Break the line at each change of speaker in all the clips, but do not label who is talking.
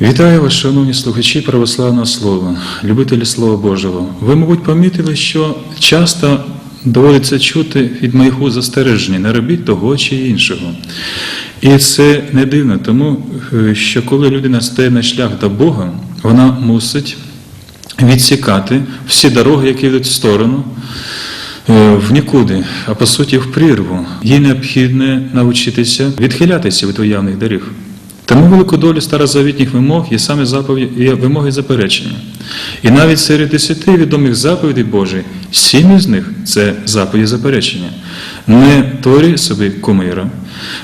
Вітаю вас, шановні слухачі православного слова, любителі Слова Божого. Ви, мабуть, помітили, що часто доводиться чути від моїх застереження, не робіть того чи іншого. І це не дивно, тому е, що коли людина стає на шлях до Бога, вона мусить відсікати всі дороги, які йдуть в сторону, в нікуди, а по суті в прірву. Їй необхідно навчитися відхилятися від уявних доріг. Тому велику долю старозавітніх вимог є саме заповіді, є вимоги заперечення. І навіть серед десяти відомих заповідей Божих, сім із них це заповіді заперечення. Не творі собі кумира,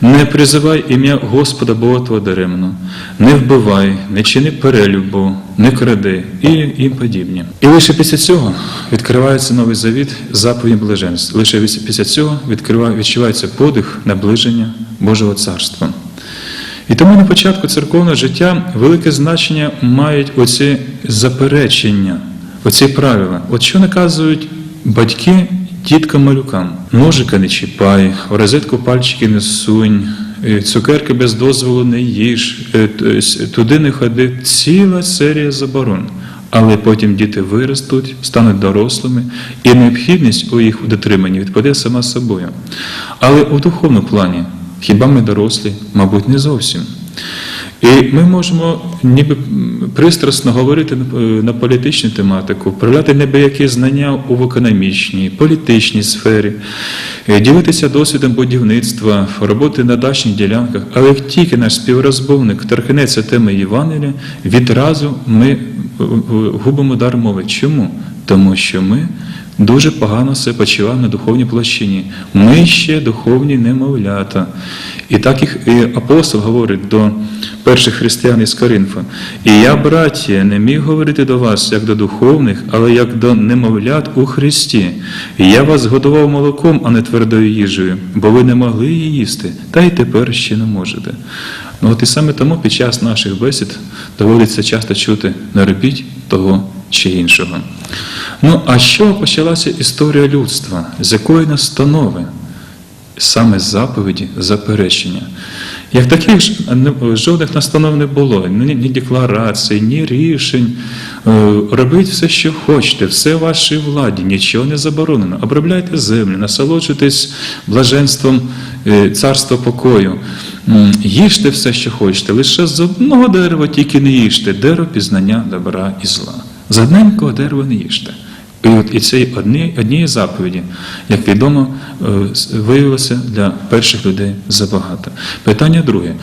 не призивай ім'я Господа Бога Твого даремно, не вбивай, не чини перелюбу, не кради і їм подібні. І лише після цього відкривається новий завіт заповіді блаженств. Лише після цього відчувається подих наближення Божого царства. І тому на початку церковного життя велике значення мають оці заперечення, оці правила. От що наказують батьки діткам малюкам? Ножика не чіпай, в розетку пальчики не сунь, цукерки без дозволу не їж, е, с- туди не ходи. Ціла серія заборон. Але потім діти виростуть, стануть дорослими, і необхідність у їх дотриманні відпаде сама собою. Але у духовному плані Хіба ми дорослі? Мабуть, не зовсім. І ми можемо ніби пристрасно говорити на- політичну тематику, проявляти небиякі знання у економічній, політичній сфері, е, ділитися досвідом будівництва, роботи на дачних ділянках. Але як тільки наш співрозмовник торкнеться теми Євангелія, відразу ми е, е, губимо дар мови. Чому? Тому що ми дуже погано себе почуваємо на духовній площині. Ми ще духовні немовлята. І так їх і апостол говорить до перших християн із Коринфа. І я, браття, не міг говорити до вас як до духовних, але як до немовлят у Христі. І я вас годував молоком, а не твердою їжею, бо ви не могли її їсти, та й тепер ще не можете. Ну от і саме тому під час наших бесід доводиться часто чути не робіть того чи іншого. Ну, а що почалася історія людства? З якої настанови? Саме заповіді заперечення. Як таких ж жодних настанов не було, ні, ні декларацій, ні рішень. Е, Робіть все, що хочете, все в вашій владі, нічого не заборонено. Обробляйте землю, насолоджуйтесь блаженством е, царства покою. Їжте все, що хочете, лише з одного дерева тільки не їжте, дерево пізнання добра і зла. З одненького дерева не їжте. І от і цієї одні, однієї заповіді, як відомо, е, виявилося для перших людей забагато. Питання друге.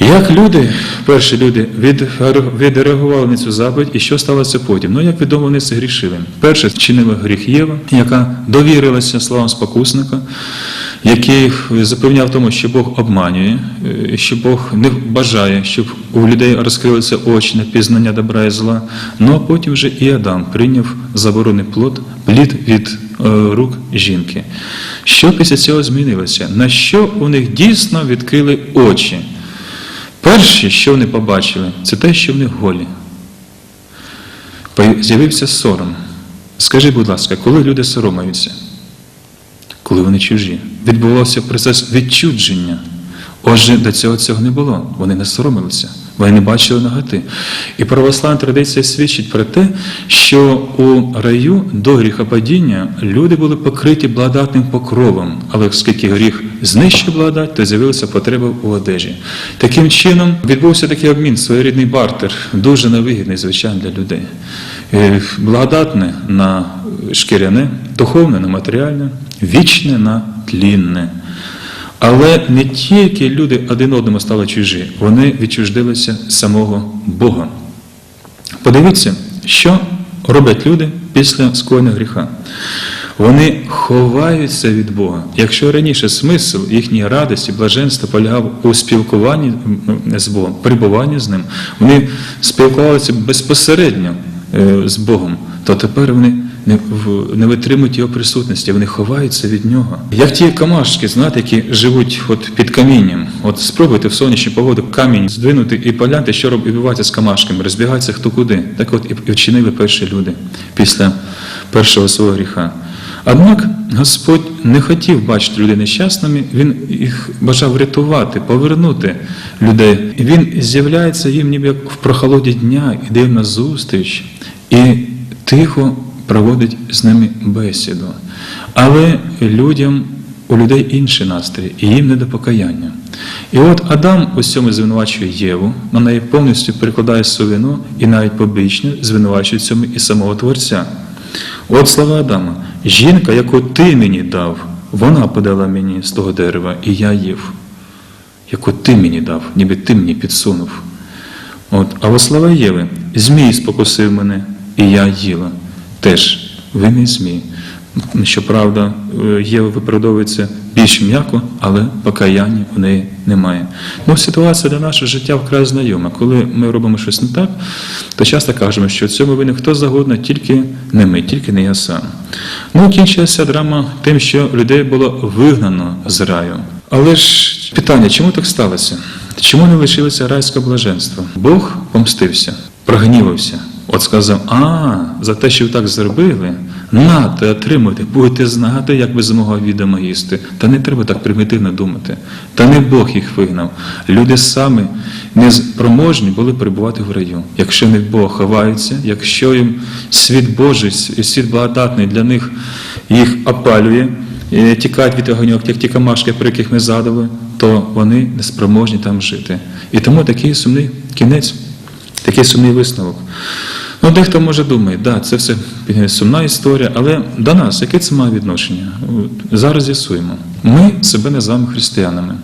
Як люди, перші люди, відреагували на цю заповідь, і що сталося потім? Ну, як відомо, вони це грішили. Перше чинила гріх Єва, яка довірилася словам спокусника, який запевняв тому, що Бог обманює, е, що Бог не бажає, щоб у людей розкрилися очі на пізнання добра і зла. Ну а потім вже і Адам прийняв заборонений плод, плід від е, рук жінки. Що після цього змінилося? На що у них дійсно відкрили очі? Перше, що вони побачили, це те, що вони голі. З'явився сором. Скажи, будь ласка, коли люди соромаються? Коли вони чужі. Відбувався процес відчудження. Отже, до цього цього не було. Вони не соромилися, вони не бачили наготи. І православна традиція свідчить про те, що у раю до гріхопадіння люди були покриті благодатним покровом, але оскільки гріх знищив благодать, то з'явилася потреба у одежі. Таким чином відбувся такий обмін, своєрідний бартер, дуже невигідний, звичайно, для людей. Е, Благодатне на шкіряне, духовне на матеріальне, вічне на тлінне. Але не тільки люди один одному стали чужі, вони відчуждилися самого Бога. Подивіться, що роблять люди після скоєного гріха. Вони ховаються від Бога. Якщо раніше смисл їхньої радості, блаженства полягав у спілкуванні з Богом, перебуванні з ним, вони спілкувалися безпосередньо е, з Богом, то тепер вони не, не витримують його присутності, вони ховаються від нього. Як ті камашки, знаєте, які живуть от під камінням. От спробуйте в сонячну погоду камінь здвинути і погляньте, що роб- відбувається з камашками, розбігається хто куди. Так от і вчинили перші люди після першого свого гріха. Однак Господь не хотів бачити людей нещасними, він їх бажав рятувати, повернути людей. І Він з'являється їм ніби як в прохолоді дня, іде їм на зустріч і тихо проводить з ними бесіду. Але людям у людей інший настрій, і їм не до покаяння. І от Адам у цьому звинувачує Єву, на неї повністю перекладає совину і навіть побічно звинувачує цьому і самого Творця. От слова Адама: жінка, яку ти мені дав, вона подала мені з того дерева, і я їв, яку ти мені дав, ніби ти мені підсунув. От, а от слова Єви, Змій спокусив мене, і я їла. Теж ви не змій. Щоправда, е, Єва виправдовується більш м'яко, але покаяння в неї немає. Ну, ситуація для нашого життя вкрай знайома. Коли ми робимо щось не так, то часто кажемо, що в цьому винен хто загодно, тільки не ми, тільки не я сам. Ну, кінчилася драма тим, що людей було вигнано з раю. Але ж питання, чому так сталося? Чому не лишилося райського блаженства? Бог помстився, прогнівався. От сказав, а, за те, що ви так зробили, нате, отримуйте, будете знати, як ви з мого відома їсти. Та не треба так примітивно думати. Та не Бог їх вигнав. Люди самі не спроможні були перебувати в раю. Якщо не Бог ховаються, якщо їм світ Божий, світ благодатний для них їх опалює, тікають від огоньок, як ті камашки, про яких ми згадували, то вони не спроможні там жити. І тому такий сумний кінець, такий сумний висновок. Ну, дехто може думає, да, це все сумна історія, але до нас, яке це має відношення? Зараз з'ясуємо. Ми себе називаємо християнами.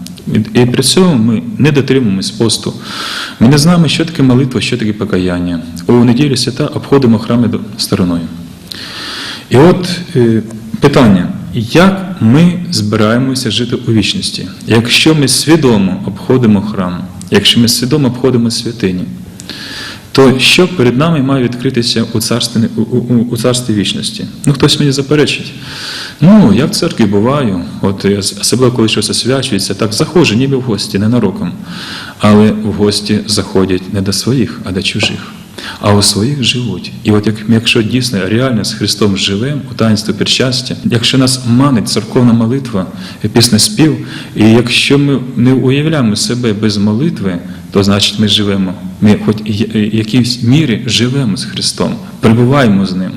І при цьому ми не дотримуємось посту. Ми не знаємо, що таке молитва, що таке покаяння. У неділю свята обходимо храми стороною. І от е, питання, як ми збираємося жити у вічності? Якщо ми свідомо обходимо храм, якщо ми свідомо обходимо святині, то що перед нами має відкритися у царстві, у, у, у царстві вічності? Ну, хтось мені заперечить. Ну, я в церкві буваю, от особливо коли щось освячується, так заходжу, ніби в гості, ненароком. Але в гості заходять не до своїх, а до чужих. А у своїх живуть. І от як, якщо дійсно реально з Христом живемо у таїнстві причастя, якщо нас манить церковна молитва, пісне спів, і якщо ми не уявляємо себе без молитви, то значить ми живемо. Ми хоч в якійсь мірі живемо з Христом, перебуваємо з Ним.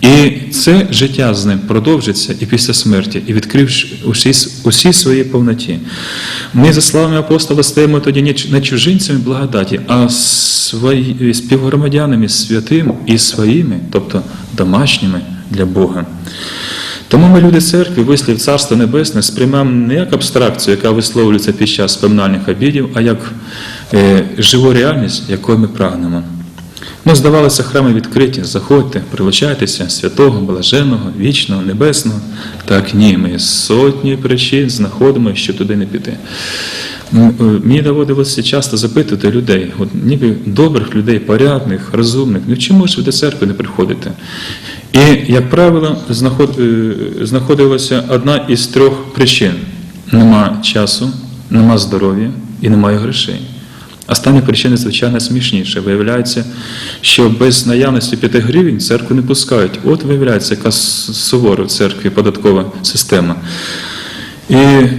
І це життя з ним продовжиться і після смерті, і відкривши усі, усі свої повноті. Ми, за словами апостола, стаємо тоді не чужинцями благодаті, а свої, співгромадянами святим і своїми, тобто домашніми для Бога. Тому ми, люди церкви, вислів Царства Небесне, сприймаємо не як абстракцію, яка висловлюється під час поминальних обідів, а як е, живу реальність, якою ми прагнемо. Ну, здавалося, храми відкриті, заходьте, прилучайтеся, святого, блаженого, вічного, небесного. Так ні, ми сотні причин знаходимо, що туди не піти. Е, Мені доводилося часто запитувати людей, от ніби добрих людей, порядних, розумних, ну чому ж ви до церкви не приходите? І, як правило, е, знаходилася одна із трьох причин: нема часу, нема здоров'я і немає грошей. Остання причина, звичайно, смішніше. Виявляється, що без наявності 5 гривень церкву не пускають. От виявляється, яка сувора в церкві податкова система. І,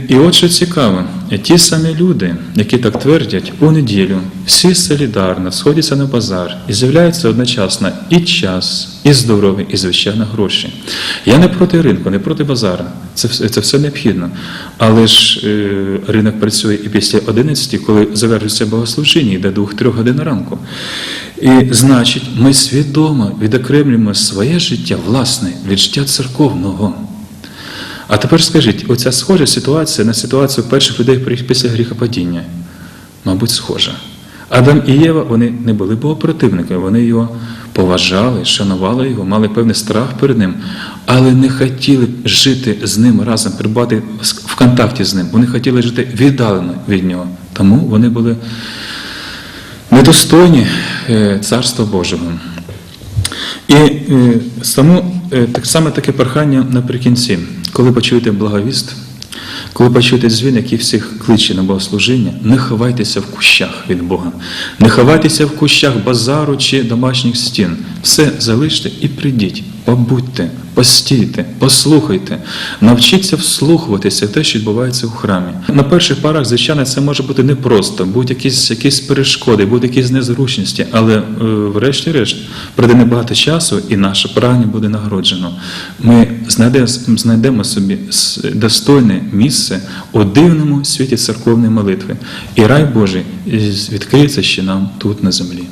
і от що цікаво, ті самі люди, які так твердять, у неділю всі солідарно сходяться на базар і з'являється одночасно і час, і здоров'я, і звичайно гроші. Я не проти ринку, не проти базара. Це, це все необхідно. Але ж е, ринок працює і після 11, коли завершується богослужіння, і до 2-3 годин ранку. І значить, ми свідомо відокремлюємо своє життя власне від життя церковного. А тепер скажіть, оця схожа ситуація на ситуацію перших людей після гріхопадіння? Мабуть, схожа. Адам і Єва вони не були богопротивниками, вони його поважали, шанували його, мали певний страх перед ним, але не хотіли жити з ним разом, перебувати в контакті з ним. Вони хотіли жити віддалено від нього. Тому вони були недостойні е, Царства Божого. І е, е, само таке прохання наприкінці, коли почуєте благовіст, коли почуєте дзвін, який всіх кличе на богослужіння, не ховайтеся в кущах від Бога, не ховайтеся в кущах базару чи домашніх стін. Все залиште і прийдіть. побудьте, постійте, послухайте, навчіться вслухуватися те, що відбувається у храмі. На перших парах, звичайно, це може бути непросто, будуть якісь, якісь перешкоди, будуть якісь незручності, але е, врешті-решт пройде небагато часу, і наше прагнення буде нагороджено. Ми знайдемо, собі достойне місце у дивному світі церковної молитви, і рай Божий відкриється ще нам тут на землі.